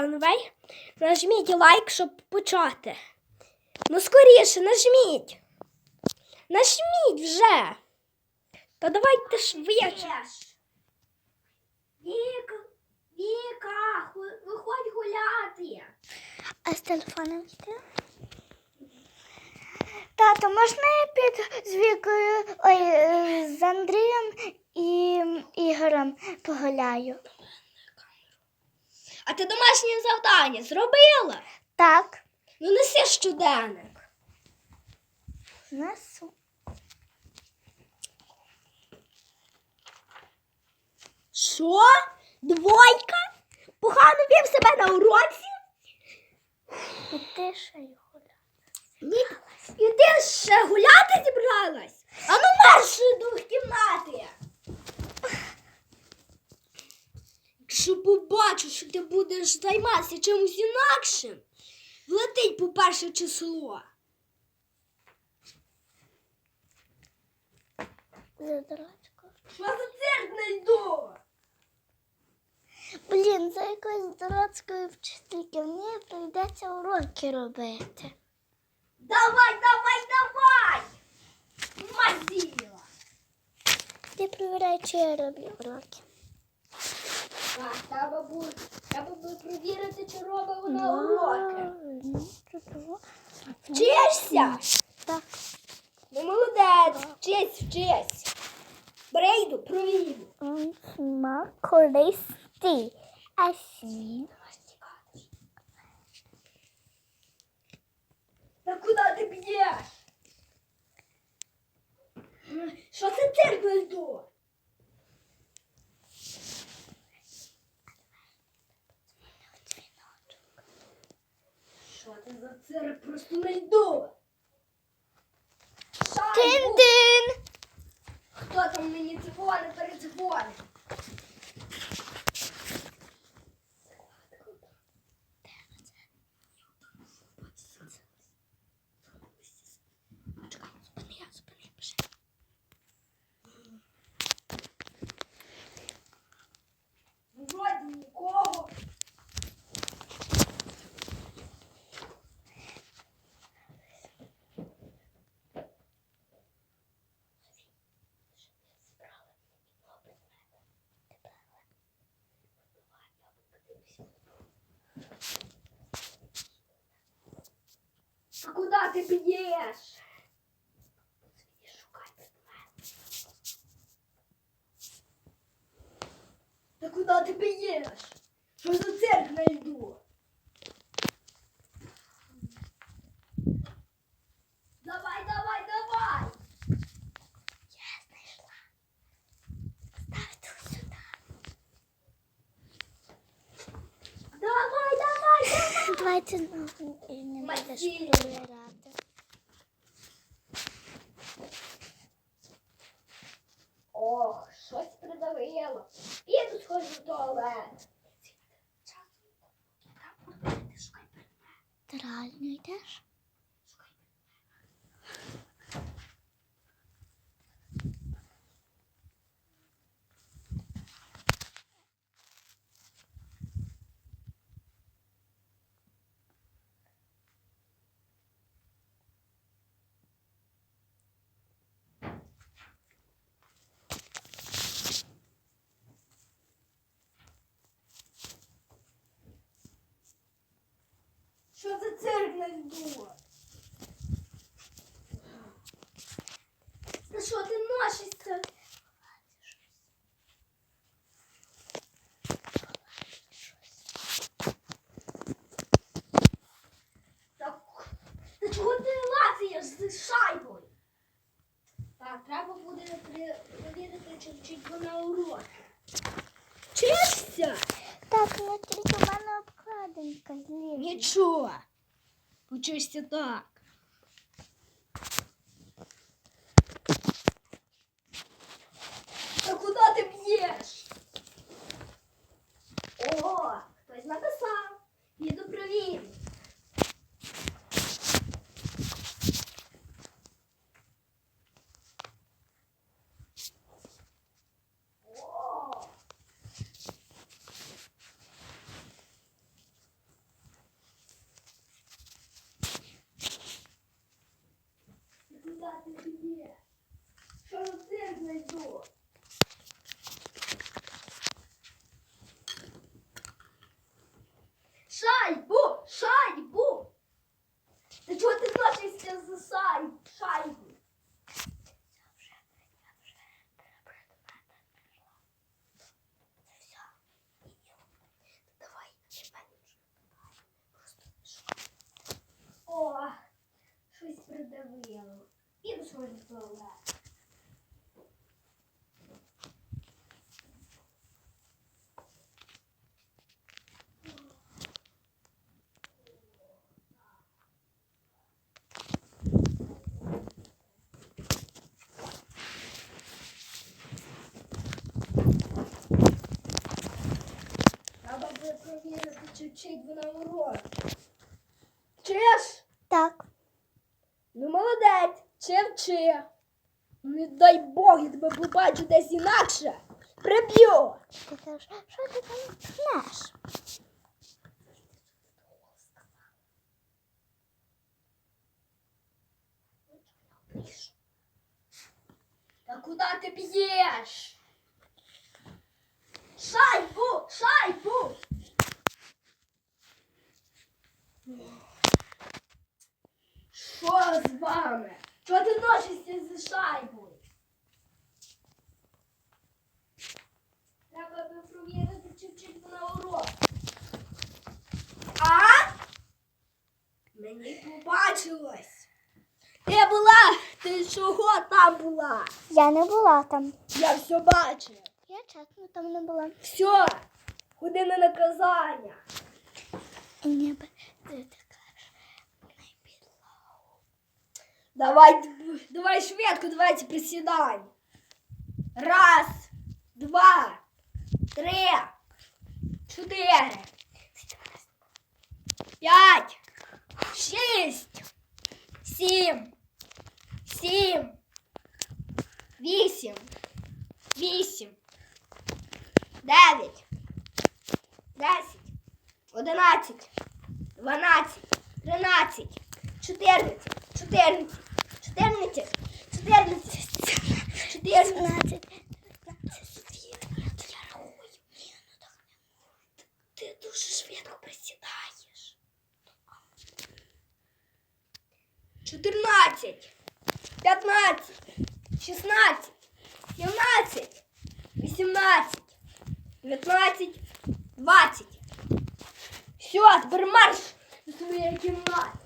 Погановий. Нажміть лайк, щоб почати. Ну скоріше, нажміть. Нажміть вже. Та давайте швидше. Віка, Віка, виходь гуляти. А з телефоном йти? Тато, можна я під з Вікою, ой, з Андрієм і Ігорем погуляю? А ти домашнє завдання зробила? Так, Ну неси щоденник. несу. Що? Двойка? Погано вів себе на уроці? І ти ще й гуляй. Ні. І ти ще гуляти зібралась? А ну марш до кімнати. Якщо побачу, що ти будеш займатися чимось інакшим, влетить по перше число. Задрачка. Що за цирк не? Блін, за якоюсь дурацькою вчительки мені прийдеться уроки робити. Давай, давай, давай! Мазіла! Ти перевіряй, чи я роблю уроки. Так, треба буде, треба буде перевірити, чи робить вона уроки. Вчишся? Так. Ну, молодець, вчись, вчись. Брейду, провірю. Ма користі. А сі. Та куди ти б'єш? Що це цирк не Що ти за цирк? Просто не йду. Шайбу! Тин-тин. Хто там мені дзвонить, передзвонить? А ты бьешь? Да Шукай ты бьешь? Что за церковь не йду? Давай, давай, давай! Я знайшла. Став тут сюди. Давай, давай, давай! Давайте знову і не будеш Матвій. перевіряти. Ох, щось придавило. Піду схожу в туалет. Ти реально йдеш? Що за цирк не йду? Та що ти носишся? Чого ти лазиш з шайбою? Так, треба буде перевірити, чи вона уроки. Вчишся? Так, ну тільки в мене обкладинка зліва. Нічого. Учишся так. Та куди ти б'єш? О, хтось написав. Їду провірю. О, ти є? Що за цирк знайду? Шайбу! Шайбу! Та чого ти носишся за шай... шайбу? Давай, О, щось придавило. Туалет. Треба би провірити, чи вчить вона урок. Чиш? Так. Ну, молодець, чи вчи. Не дай Бог, я тебе побачу десь інакше. Приб'ю. Ти що ти там пнеш? Та куди ти б'єш? Шайбу! Шайбу! Що з вами? Ти носишся за шайбою? Треба би провірити, чи вчить вона урок. А? Мені побачилось. Ти була, ти чого там була? Я не була там. Я все бачив. Я чесно там не була. Все, ходи на наказання. Ні, б- ти так кажеш. Не підлогу. Давай, давай швидко, давайте присідай. Раз, два, три, чотири, п'ять, шість, сім, сім, вісім, вісім, дев'ять, десять, одинадцять, дванадцять, тринадцять, чотирнадцять, чотирнадцять, чотирнадцять, чотирнадцять, чотирнадцять. Я рахую. Ні, ну так не можна. Ти дуже швидко присідаєш. Чотирнадцять, п'ятнадцять, шістнадцять, сімнадцять, вісімнадцять, дев'ятнадцять, двадцять. Все, тепер марш до своєї кімнати.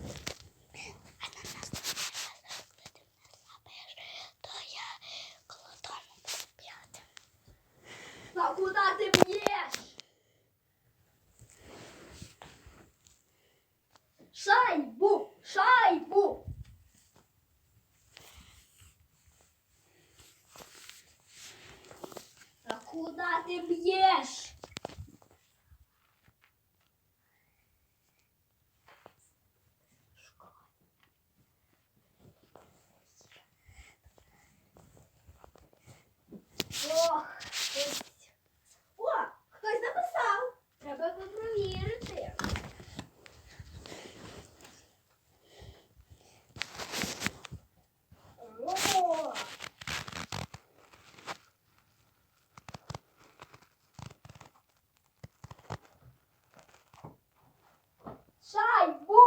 Куда ты бьешь? Шайбу! Шайбу! А куда ты бьешь? Ох, хтось. О, хтось написав. Треба би провірити. О! Шайбу!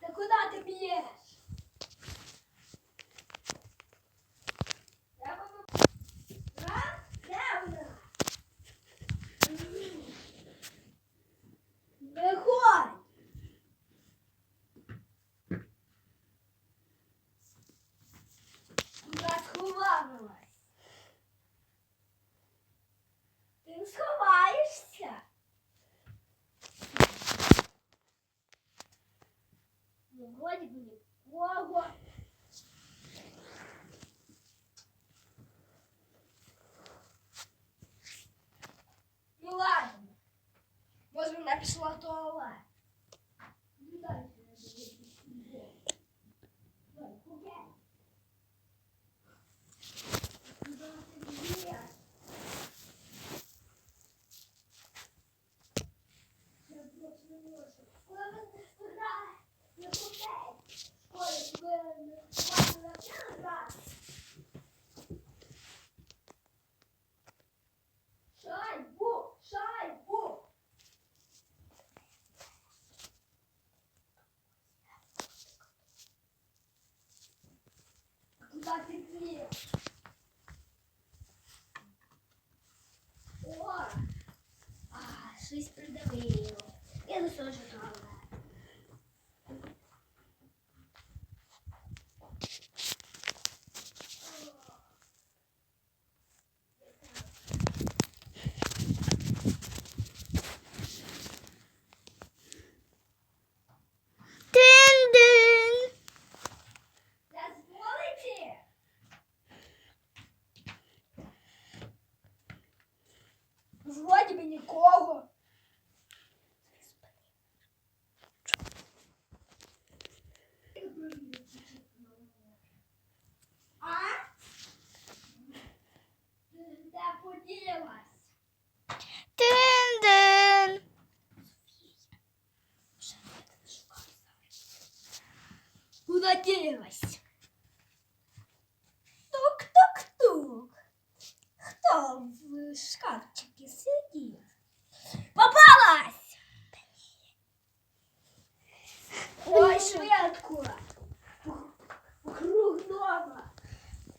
Та куди ти б'єш? Треба би- А? Де вона? Виходь! Куди сховалась? Ти не сховаєшся? Ну, вроде бы нікого. Ну Bahsetmiyor.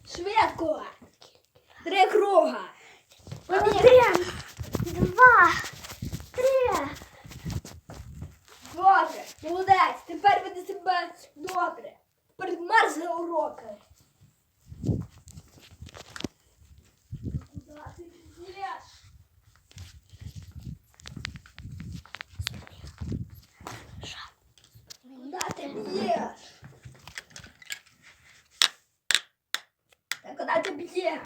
Швидко. Три круга. Один, два, три. Добре. Молодець. Тепер веди себе добре. Перед марш за уроки. Yeah.